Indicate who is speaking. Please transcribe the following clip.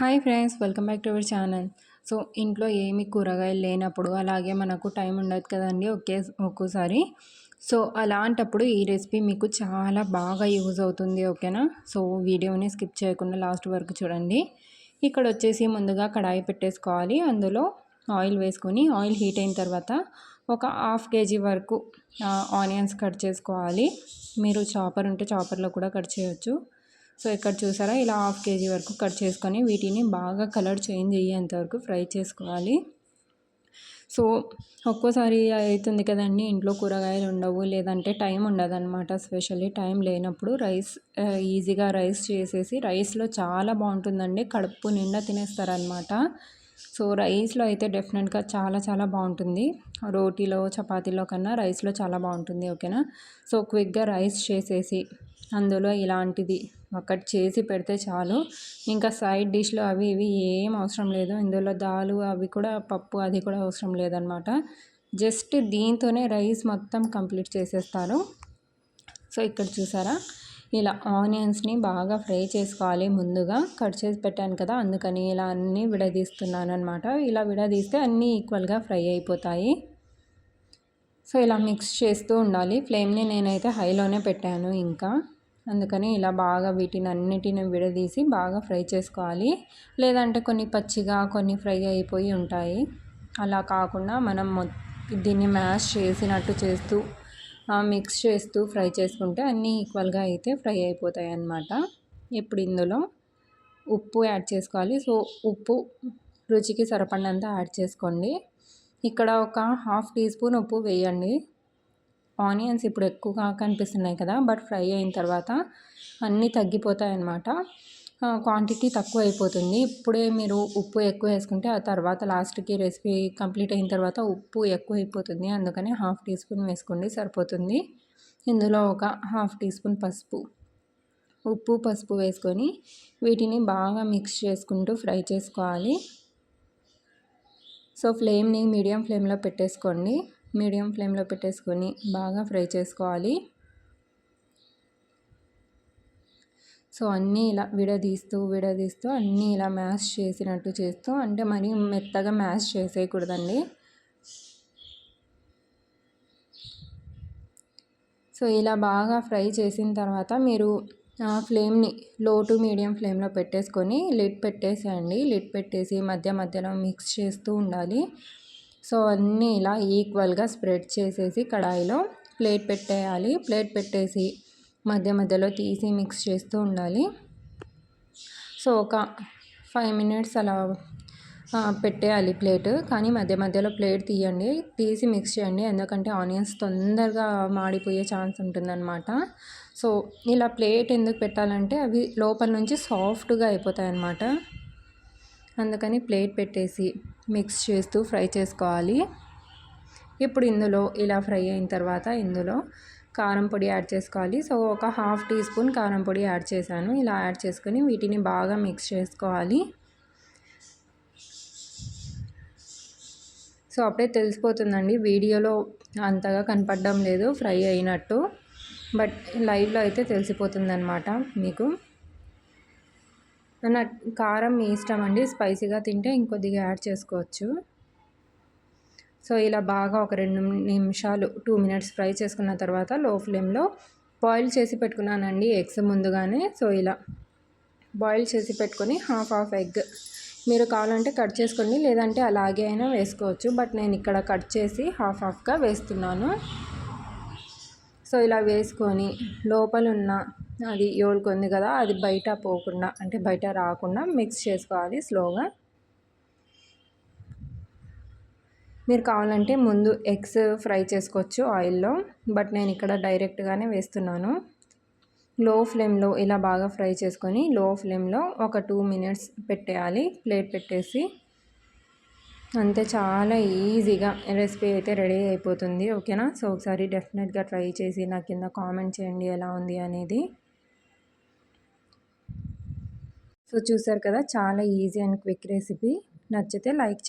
Speaker 1: Hi friends welcome back to our channel. So ఇంట్లో ఏమి కూరగాయలు లేనప్పుడు అలాగే మనకు టైం ఉండదు కదండి ఒకే ఒక్కోసారి. సో అలాంటప్పుడు ఈ రెసిపీ మీకు చాలా బాగా యూజ్ అవుతుంది ఓకేనా? సో వీడియోని స్కిప్ చేయకుండా లాస్ట్ వరకు చూడండి. ఇక్కడ వచ్చేసి ముందుగా కడాయి పెట్టేసుకోవాలి. అందులో ఆయిల్ వేసుకొని ఆయిల్ హీట్ అయిన తర్వాత ఒక హాఫ్ కేజీ వరకు ఆనియన్స్ కట్ చేసుకోవాలి. మీరు చాపర్ ఉంటే చాపర్లో కూడా కట్ చేయొచ్చు. సో ఇక్కడ చూసారా? ఇలా హాఫ్ కేజీ వరకు కట్ చేసుకొని వీటిని బాగా కలర్ చేంజ్ అయ్యేంత వరకు ఫ్రై చేసుకోవాలి. సో ఒక్కోసారి అవుతుంది కదండి ఇంట్లో కూరగాయలు ఉండవు లేదంటే టైం ఉండదు అనమాట స్పెషల్లీ టైం లేనప్పుడు రైస్ ఈజీగా రైస్ చేసేసి రైస్లో చాలా బాగుంటుందండి. కడుపు నిండా తినేస్తారనమాట సో రైస్లో అయితే డెఫినెట్గా చాలా చాలా బాగుంటుంది. రోటీలో చపాతీలో కన్నా రైస్లో చాలా బాగుంటుంది ఓకేనా? సో క్విక్గా రైస్ చేసేసి అందులో ఇలాంటిది ఒకటి చేసి పెడితే చాలు. ఇంకా సైడ్ డిష్లు అవి ఇవి ఏం అవసరం లేదు. ఇందులో దాలు అవి కూడా పప్పు అది కూడా అవసరం లేదనమాట. జస్ట్ దీంతోనే రైస్ మొత్తం కంప్లీట్ చేసేస్తారు. సో ఇక్కడ చూసారా? ఇలా ఆనియన్స్ని బాగా ఫ్రై చేసుకోవాలి ముందుగా. కట్ చేసి పెట్టాను కదా అందుకని ఇలా అన్నీ విడదీస్తున్నాను అనమాట ఇలా విడదీస్తే అన్నీ ఈక్వల్గా ఫ్రై అయిపోతాయి. సో ఇలా మిక్స్ చేస్తూ ఉండాలి. ఫ్లేమ్ని నేనైతే హైలోనే పెట్టాను ఇంకా. అందుకని ఇలా బాగా వీటిని అన్నిటిని విడదీసి బాగా ఫ్రై చేసుకోవాలి. లేదంటే కొన్ని పచ్చిగా కొన్ని ఫ్రై అయిపోయి ఉంటాయి. అలా కాకుండా మనం దీన్ని మ్యాష్ చేసినట్టు చేస్తూ మిక్స్ చేస్తూ ఫ్రై చేసుకుంటే అన్నీ ఈక్వల్గా అయితే ఫ్రై అయిపోతాయి అన్నమాట ఇప్పుడు ఇందులో ఉప్పు యాడ్ చేసుకోవాలి. సో ఉప్పు రుచికి సరిపడినంత యాడ్ చేసుకోండి. ఇక్కడ ఒక హాఫ్ టీ స్పూన్ ఉప్పు వేయండి. ఆనియన్స్ ఇప్పుడు ఎక్కువగా కనిపిస్తున్నాయి కదా బట్ ఫ్రై అయిన తర్వాత అన్నీ తగ్గిపోతాయి అన్నమాట క్వాంటిటీ తక్కువ అయిపోతుంది ఇప్పుడే మీరు ఉప్పు ఎక్కువ వేసుకుంటే ఆ తర్వాత లాస్ట్కి రెసిపీ కంప్లీట్ అయిన తర్వాత ఉప్పు ఎక్కువ అయిపోతుంది అందుకని హాఫ్ టీ స్పూన్ వేసుకోండి సరిపోతుంది. ఇందులో ఒక హాఫ్ టీ స్పూన్ పసుపు. ఉప్పు పసుపు వేసుకొని వీటిని బాగా మిక్స్ చేసుకుంటూ ఫ్రై చేసుకోవాలి. సో ఫ్లేమ్ని మీడియం ఫ్లేమ్లో పెట్టేసుకోండి. మీడియం ఫ్లేమ్లో పెట్టేసుకొని బాగా ఫ్రై చేసుకోవాలి. సో అన్నీ ఇలా విడదీస్తూ విడదీస్తూ అన్నీ ఇలా మ్యాష్ చేసినట్టు చేస్తూ అంటే మరీ మెత్తగా మ్యాష్ చేసేయకూడదండి. సో ఇలా బాగా ఫ్రై చేసిన తర్వాత మీరు ఫ్లేమ్ని లో టు మీడియం ఫ్లేమ్లో పెట్టేసుకొని లిడ్ పెట్టేసేయండి. లిడ్ పెట్టేసి మధ్య మధ్యలో మిక్స్ చేస్తూ ఉండాలి. సో అన్నీ ఇలా ఈక్వల్గా స్ప్రెడ్ చేసేసి కడాయిలో ప్లేట్ పెట్టేయాలి. ప్లేట్ పెట్టేసి మధ్య మధ్యలో తీసి మిక్స్ చేస్తూ ఉండాలి. సో ఒక ఫైవ్ మినిట్స్ అలా పెట్టేయాలి ప్లేట్. కానీ మధ్య మధ్యలో ప్లేట్ తీయండి. తీసి మిక్స్ చేయండి. ఎందుకంటే ఆనియన్స్ తొందరగా మాడిపోయే ఛాన్స్ ఉంటుందన్నమాట. సో ఇలా ప్లేట్ ఎందుకు పెట్టాలంటే అవి లోపల నుంచి సాఫ్ట్గా అయిపోతాయి అన్నమాట అందుకని ప్లేట్ పెట్టేసి మిక్స్ చేస్తూ ఫ్రై చేసుకోవాలి. ఇప్పుడు ఇందులో ఇలా ఫ్రై అయిన తర్వాత ఇందులో కారం పొడి యాడ్ చేసుకోవాలి. సో ఒక హాఫ్ టీ స్పూన్ కారం పొడి యాడ్ చేశాను. ఇలా యాడ్ చేసుకొని వీటిని బాగా మిక్స్ చేసుకోవాలి. సో అప్పుడే తెలిసిపోతుందండి. వీడియోలో అంతగా కనపడడం లేదు ఫ్రై అయినట్టు. బట్ లైవ్లో అయితే తెలిసిపోతుందన్నమాట మీకు. నా కారం మీ ఇష్టం అండి. స్పైసీగా తింటే ఇంకొద్దిగా యాడ్ చేసుకోవచ్చు. సో ఇలా బాగా ఒక రెండు నిమిషాలు టూ మినిట్స్ ఫ్రై చేసుకున్న తర్వాత లో ఫ్లేమ్లో బాయిల్ చేసి పెట్టుకున్నానండి ఎగ్స్ ముందుగానే. సో ఇలా బాయిల్ చేసి పెట్టుకొని హాఫ్ హాఫ్ ఎగ్ మీరు కావాలంటే కట్ చేసుకోండి లేదంటే అలాగే అయినా వేసుకోవచ్చు. బట్ నేను ఇక్కడ కట్ చేసి హాఫ్ హాఫ్గా వేస్తున్నాను. సో ఇలా వేసుకొని లోపల ఉన్న అది ఉంది కదా అది బయట పోకుండా అంటే బయట రాకుండా మిక్స్ చేసుకోవాలి స్లోగా మీరు కావాలంటే ముందు ఎగ్స్ ఫ్రై చేసుకోవచ్చు ఆయిల్లో బట్ నేను ఇక్కడ డైరెక్ట్గానే వేస్తున్నాను. లో ఫ్లేమ్లో ఇలా బాగా ఫ్రై చేసుకొని లో ఫ్లేమ్లో ఒక టూ మినిట్స్ పెట్టేయాలి. ప్లేట్ పెట్టేసి అంతే చాలా ఈజీగా రెసిపీ అయితే రెడీ అయిపోతుంది. ఓకేనా? సో ఒకసారి డెఫినెట్గా ట్రై చేసి నా కింద కామెంట్ చేయండి ఎలా ఉంది అనేది. సో చూసారు కదా చాలా ఈజీ అండ్ క్విక్ రెసిపీ. నచ్చితే లైక్ చేయండి.